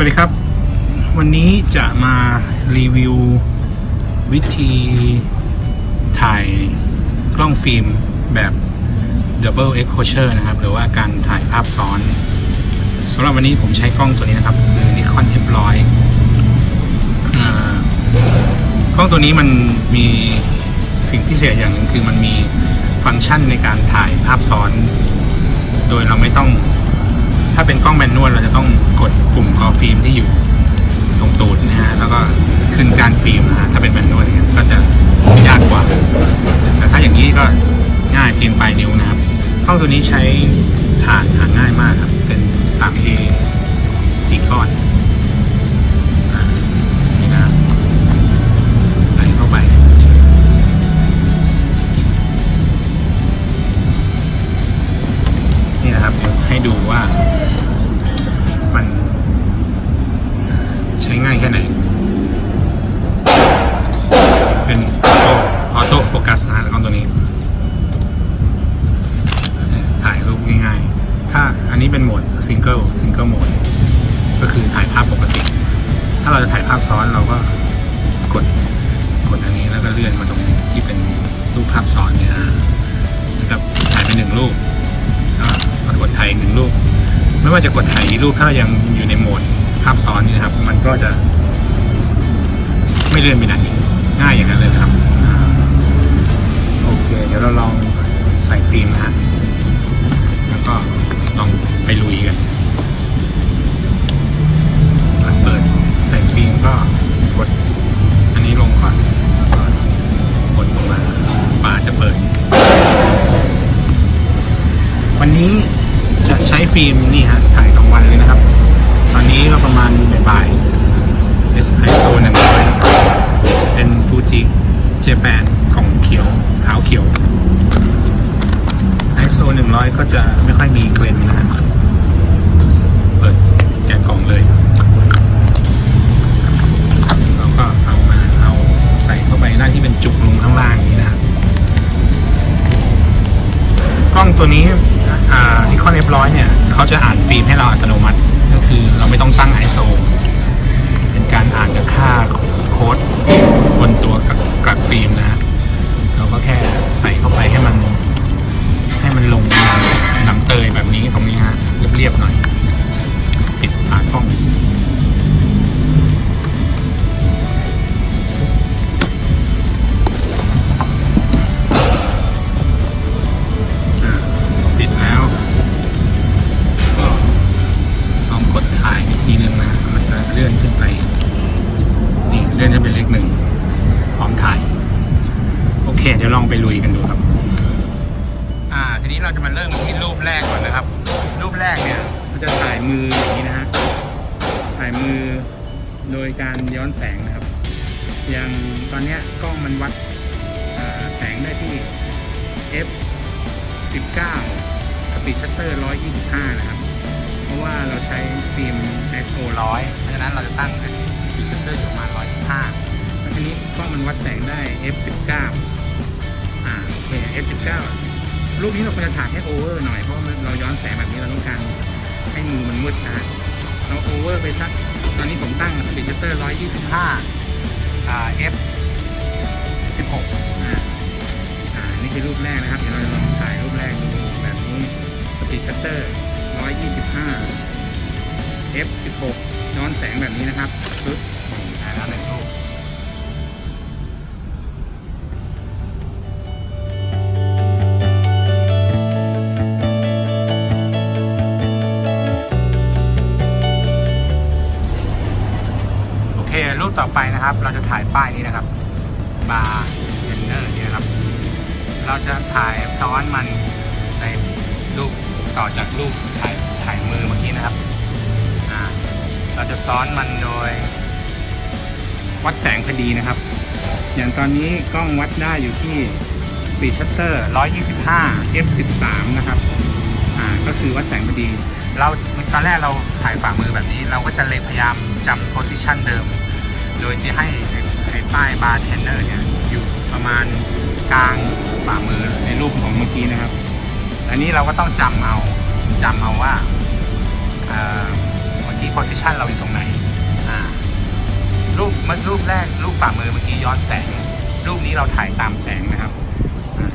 วัสดีครับ วันนี้จะมารีวิว วิธีถ่ายกล้องฟิล์มแบบ Double Exposure นะครับ หรือว่าการถ่ายภาพซ้อนสำหรับวันนี้ผมใช้กล้องตัวนี้นะครับ คือ Nikon F100 อ่ากล้องตัวนี้มันมีสิ่งพิเศษอย่างหนึ่งคือมันมีฟังก์ชันในการถ่ายภาพซ้อน โดยเราไม่ต้อง ถ้าเป็นกล้องแมนนวลเราจะต้องกดปุ่มกอฟิล์มที่อยู่ตรงตูดนะฮะแล้วก็ขึ้นจานฟิล์มนะฮะถ้าเป็นแมนนวลเนี่ยก็จะยากกว่า แต่ถ้าอย่างนี้ก็ง่ายเพียงปลายนิ้วนะครับกล้องตัวนี้ใช้ฐานหาง่ายมากครับ เป็น 3A สี่ก้อน นนี้เป็นโหมดซิงเกิลซิงเกิลโหมดก็คือถ่ายภาพปกติ ถ้าเราจะถ่ายภาพซ้อนเราก็กดกดอันนี้แล้วก็เลื่อนมาตรงที่เป็นรูปภาพซ้อนเนี่ยนะครับถ่ายไปหนึ่งรูปก็กดถ่ายหนึ่งรูป ไม่ว่าจะกดถ่ายรูปถ้ายังอยู่ในโหมดภาพซ้อนนี่นะครับ มันก็จะไม่เลื่อนไปไหนง่ายอย่างนั้นเลยครับโอเค เดี๋ยวเราลองใส่ฟิล์มนะฮะแล้วก็ ลองไปลุยกันเปิดใส่ฟิล์มก็กดอันนี้ลงก่อนกดลงมาฝาจะเปิด วันนี้จะใช้ฟิล์มนี่ฮะ ถ่ายกลางวันเลยนะครับ ตอนนี้ก็ประมาณบ่ายๆ S I O หนึ่งร้อยเป็นฟูจิเจแปนของเขียวขาวเขียว ISO หนึ่งร้อยก็จะไม่ค่อยมีเกรนนะฮะเปิดแกะกล่องเลยแล้วก็เอามาเอาใส่เข้าไปหน้าที่เป็นจุกลงข้างล่างนี้นะครับกล้องตัวนี้อ่านิคอน F100 เนี่ยเขาจะอ่านฟิล์มให้เราอัตโนมัติ ก็คือเราไม่ต้องตั้ง ISO เป็นการอ่านจากค่าโค้ดบนตัวกับกลักฟิล์มาจะถ่ายมืออย่างนี้นะฮะถ่ายมือโดยการย้อนแสงนะครับ อย่างตอนนี้กล้องมันวัดแสงได้ที่ f 19สปีดชัตเตอร์ 125 นะครับ เพราะว่าเราใช้ฟิล์ม ISO 100 เพราะฉะนั้นเราจะตั้งสปีดชัตเตอร์อยู่ประมาณ 125 แล้วทีนี้กล้องมันวัดแสงได้ f 19อ่าโอเค f 19รูปนี้เราควรจะถ่ายให้โอเวอร์หน่อย เพราะเราย้อนแสงแบบนี้เราต้องการ ให้มือมันมืดนะเราโอเวอร์ไปสัก ตอนนี้ผมตั้งสปีดเตอร์125อ่า f 16อ่าอ่านี่คือรูปแรกนะครับ เดี๋ยวเราจะลองถ่ายรูปแรกดูแบบนี้สปีดเตอร์125 f 16ย้อนแสงแบบนี้นะครับปึ๊บถ่ายแล้วหนึ่งรูป ต่อไปนะครับ เราจะถ่ายป้ายนี้นะครับบาร์เทนเนอร์นี่นะครับ เราจะถ่ายซ้อนมันในรูปต่อจากรูปถ่ายถ่ายมือเมื่อกี้นะครับอ่าเราจะซ้อนมันโดย วัดแสงพอดีนะครับ อย่างตอนนี้กล้องวัดได้อยู่ที่ Speed Shutter 125 f 13 นะครับอ่าก็คือวัดแสงพอดี เราตอนแรกเราถ่ายฝ่ามือแบบนี้ เราก็จะเลยพยายามจำ position เดิม โดยที่ให้ไอ้ป้ายบาร์เทนเนอร์เนี่ยอยู่ประมาณกลางฝ่ามือในรูปของเมื่อกี้นะครับ อันนี้เราก็ต้องจำเอาจำเอาว่าเอ่อเมื่อกี้ผม position เราอยู่ตรงไหนอ่ารูปมันรูปแรกรูปฝ่ามือเมื่อกี้ย้อนแสง รูปนี้เราถ่ายตามแสงนะครับ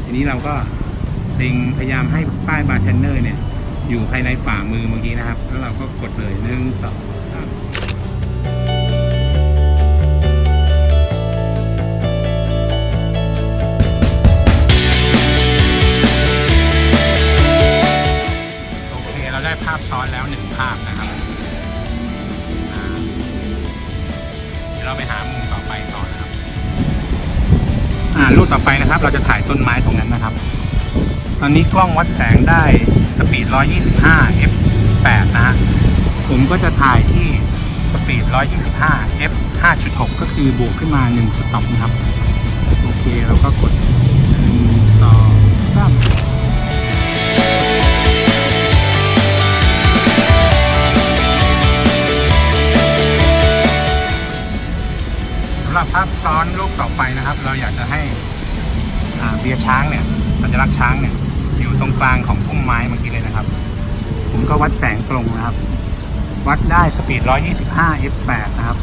ทีนี้เราก็เล็งพยายามให้ป้ายบาร์เทนเนอร์เนี่ยอยู่ภายในฝ่ามือเมื่อกี้นะครับ แล้วเราก็กดเลยหนึ่งสองสาม ภาพซ้อนแล้วหนึ่งภาพนะครับเดี๋ยวเราไปหามุมต่อไปต่อนะครับอ่ารูปต่อไปนะครับ เราจะถ่ายต้นไม้ตรงนั้นนะครับ ตอนนี้กล้องวัดแสงได้สปีด 125 f 8นะฮะผมก็จะถ่ายที่สปีด 125 f 5.6 ก็คือบวกขึ้นมา 1 สต็อปนะครับ โอเค เราก็กด1 2 3ำหรับภาพซ้อนรูปต่อไปนะครับ เราอยากจะให้เบียร์ช้างเนี่ย สัญลักษณ์ช้างเนี่ย อยู่ตรงกลางของพุ่มไม้เมื่อกี้เลยนะครับ ผมก็วัดแสงตรงนะครับ วัดได้สปีด 125 f8 นะครับ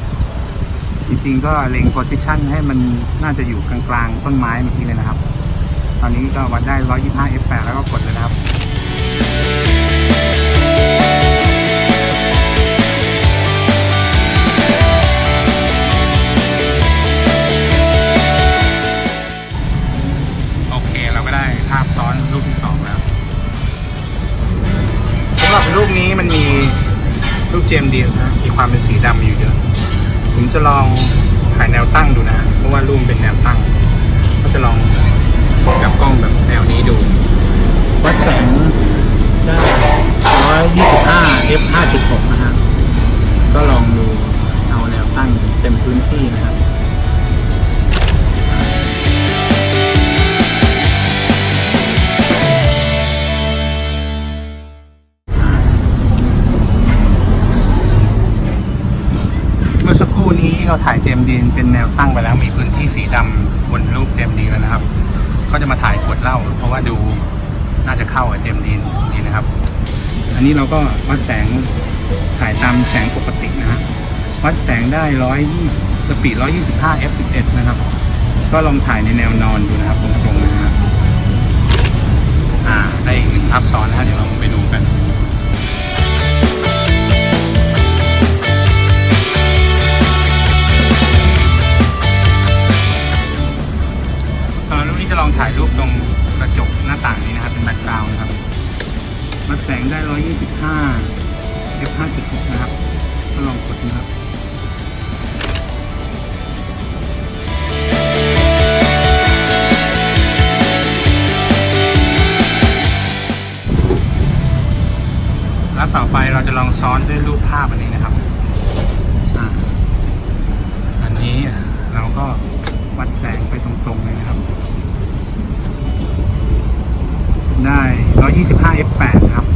จริงๆก็เล็งโพซิชันให้มันน่าจะอยู่กลางๆต้นไม้เมื่อกี้เลยนะครับ ตอนนี้ก็วัดได้ 125 f8 แล้วก็กดเลยนะครับ สำหรับรูปนี้มันมีรูปเจมเดียวนะ มีความเป็นสีดำอยู่เยอะ ผมจะลองถ่ายแนวตั้งดูนะ เพราะว่ารูปเป็นแนวตั้ง ก็จะลองจับกล้องแบบแนวนี้ดู วัดแสงได้125 f 5.6นะฮะ ก็ลองดูเอาแนวตั้งเต็มพื้นที่นะครับ เราถ่ายเจมดีนเป็นแนวตั้งไปแล้วมีพื้นที่สีดำบนรูปเจมดีนแล้วนะครับ ก็จะมาถ่ายขวดเหล้าเพราะว่าดูน่าจะเข้ากับเจมดีนดีนะครับ อันนี้เราก็วัดแสงถ่ายตามแสงปกตินะฮะวัดแสงได้ร้อยยี่สปีดร้อยยี่สิบห้า f สิบเอ็ดนะครับ ก็ลองถ่ายในแนวนอนดูนะครับตรงๆนะฮะอ่าได้อีกหนึ่งภาพซ้อนนะฮะเดี๋ยวเราไปดูกัน ลองถ่ายรูปตรงกระจกหน้าต่างนี้นะครับ เป็นแบ็คกราวน์นะครับวัดแสงได้ 125 f 5.6นะครับ ก็ลองกดนะครับแล้วต่อไปเราจะลองซ้อนด้วยรูปภาพอันนี้นะครับออันนี้เราก็วัดแสงไปตรงๆเลยนะครับ ได้ 125 f8 นะครับ